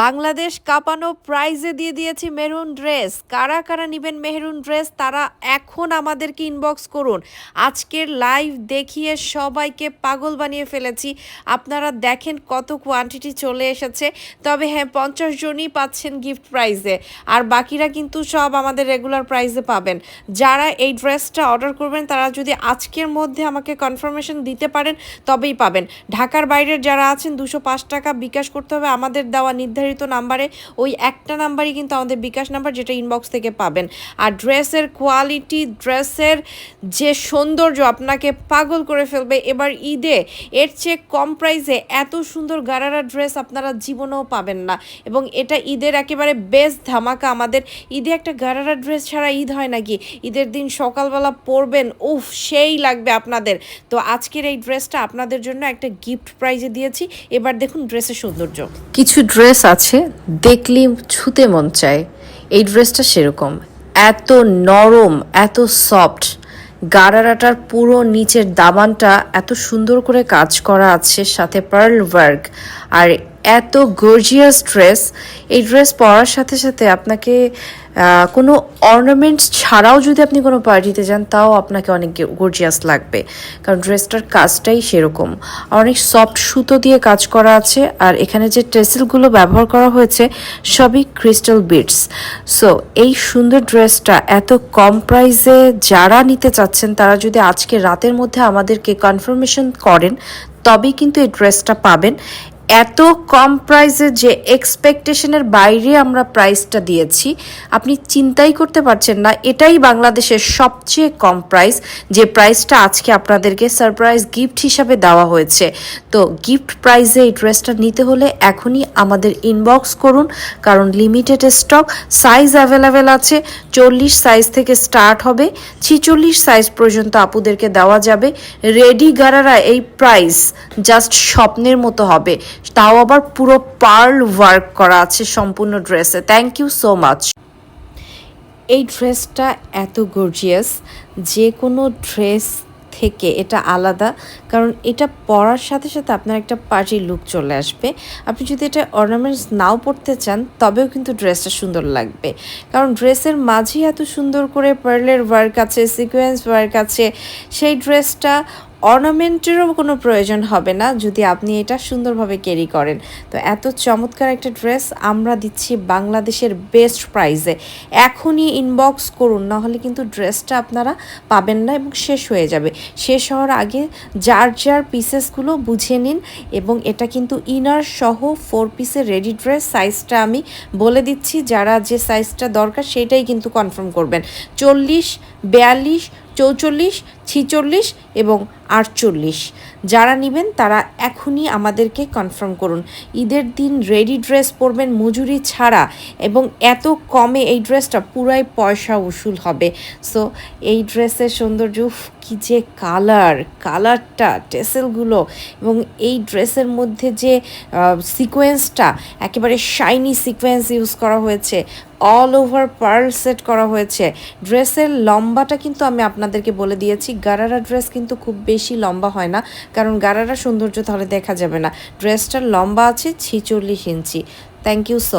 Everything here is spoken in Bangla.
বাংলাদেশ কাঁপানো প্রাইজে দিয়ে দিয়েছি মেরুন ড্রেস কারা কারা নেবেন মেহরুন ড্রেস তারা এখন আমাদেরকে ইনবক্স করুন। আজকের লাইভ দেখিয়ে সবাইকে পাগল বানিয়ে ফেলেছি। আপনারা দেখেন কত কোয়ান্টিটি চলে এসেছে। তবে হ্যাঁ পঞ্চাশ জনই পাচ্ছেন গিফট প্রাইজে আর বাকিরা কিন্তু সব আমাদের রেগুলার প্রাইজে পাবেন। যারা এই ড্রেসটা অর্ডার করবেন, তারা যদি আজকের মধ্যে আমাকে কনফার্মেশন দিতে পারেন, তবেই পাবেন। ঢাকার বাইরের যারা আছেন, দুশো টাকা বিকাশ করতে হবে। আমাদের দেওয়া নির্ধারিত নাম্বারে ওই একটা নাম্বারই কিন্তু আমাদের বিকাশ নাম্বার যেটা ইনবক্স থেকে পাবেন। আর ড্রেসের কোয়ালিটি ড্রেসের যে সৌন্দর্য আপনাকে পাগল করে ফেলবে, এবার ঈদে এর চেয়ে কম প্রাইসে এত সুন্দর গারারা ড্রেস আপনারা জীবনেও পাবেন না। এবং এটা ঈদের একেবারে বেস্ট ধামাকা। আমাদের ঈদে একটা গারারা ড্রেস ছাড়া ঈদ হয় নাকি? ঈদের দিন সকালবেলা পরবেন, উফ, সেই লাগবে আপনাদের। তো আজকের এই ড্রেসটা আপনাদের জন্য একটা গিফট প্রাইজে দিয়েছি। এবার দেখুন ড্রেসের সৌন্দর্য। কিছু ড্রেস আছে, দেখলেই ছুতে মন চায়। এই ড্রেসটা সেরকম। এত নরম, এত সফট গাড়ারাটার পুরো নিচের দাবানটা এত সুন্দর করে কাজ করা আছে, সাথে পার্ল ওয়ার্ক আর এত গর্জিয়াস ড্রেস এই ড্রেস পরার সাথে সাথে আপনাকে কোনো অর্নামেন্টস ছাড়াও যদি আপনি কোনো পার্টিতে যান, তাও আপনাকে অনেক গর্জিয়াস লাগবে। কারণ ড্রেসটার কাজটাই সেরকম। অনেক সফট সুতো দিয়ে কাজ করা আছে, আর এখানে যে টেসেলগুলো ব্যবহার করা হয়েছে, সবই ক্রিস্টাল বিটস সো এই সুন্দর ড্রেসটা এত কম প্রাইসে যারা নিতে চাচ্ছেন, তারা যদি আজকে রাতের মধ্যে আমাদেরকে কনফার্মেশন করেন, তবেই কিন্তু এই ড্রেসটা পাবেন। এত কম প্রাইসে যে এক্সপেকটেশনের বাইরে আমরা প্রাইসটা দিয়েছি, আপনি চিন্তাই করতে পারছেন না। এটাই বাংলাদেশের সবচেয়ে কম প্রাইস যে প্রাইসটা আজকে আপনাদেরকে সারপ্রাইজ গিফট হিসাবে দেওয়া হয়েছে। তো গিফট প্রাইসে এই ড্রেসটা নিতে হলে এখনই আমাদের ইনবক্স করুন, কারণ লিমিটেড স্টক সাইজ অ্যাভেলেবেল আছে। চল্লিশ সাইজ থেকে স্টার্ট হবে। ছিচল্লিশ সাইজ পর্যন্ত আপুদেরকে দেওয়া যাবে। রেডি গারারা এই প্রাইস জাস্ট স্বপ্নের মতো হবে। তাও আবার পুরো পার্ল ওয়ার্ক করা আছে সম্পূর্ণ ড্রেসে থ্যাংক ইউ সো মাচ এই ড্রেসটা এত গর্জিয়াস যে কোনো ড্রেস থেকে এটা আলাদা। কারণ এটা পরার সাথে সাথে আপনার একটা পার্টি লুক চলে আসবে। আপনি যদি এটা অর্নামেন্টস নাও পরতে চান, তবেও কিন্তু ড্রেসটা সুন্দর লাগবে। কারণ ড্রেসের মাঝেই এত সুন্দর করে পার্লের ওয়ার্ক আছে সিকোয়েন্স ওয়ার্ক আছে, সেই ড্রেসটা অর্নামেন্টেরও কোনো প্রয়োজন হবে না যদি আপনি এটা সুন্দরভাবে ক্যারি করেন। তো এত চমৎকার একটা ড্রেস আমরা দিচ্ছি বাংলাদেশের বেস্ট প্রাইসে এখনই ইনবক্স করুন, নাহলে কিন্তু ড্রেসটা আপনারা পাবেন না এবং শেষ হয়ে যাবে। শেষ হওয়ার আগে যার যার পিসেসগুলো বুঝে নিন এবং এটা কিন্তু ইনার সহ ফোর পিসের রেডি ড্রেস সাইজটা আমি বলে দিচ্ছি, যারা যে সাইজটা দরকার সেটাই কিন্তু কনফার্ম করবেন। চল্লিশ, বিয়াল্লিশ চৌচল্লিশ ছিচল্লিশ এবং আটচল্লিশ। যারা নেবেন, তারা এখনই আমাদেরকে কনফার্ম করুন। ঈদের দিন রেডি ড্রেস পরবেন মজুরি ছাড়া এবং এত কমে এই ড্রেসটা পুরাই পয়সা উসুল হবে। সো এই ড্রেসের সৌন্দর্য কি যে কালার কালারটা টেসেলগুলো এবং এই ড্রেসের মধ্যে যে সিকোয়েন্সটা একেবারে শাইনি সিকোয়েন্স ইউজ করা হয়েছে অল ওভার পার্ল সেট করা হয়েছে। ড্রেসের লম্বাটা কিন্তু আমি আপনাদেরকে বলে দিয়েছি, গারারা ড্রেস কিন্তু খুব বেশি লম্বা হয় না। কারণ গারারা সৌন্দর্য তাহলে দেখা যাবে না। ড্রেসটার লম্বা আছে, ছিচল্লিশ ইঞ্চি। Thank you so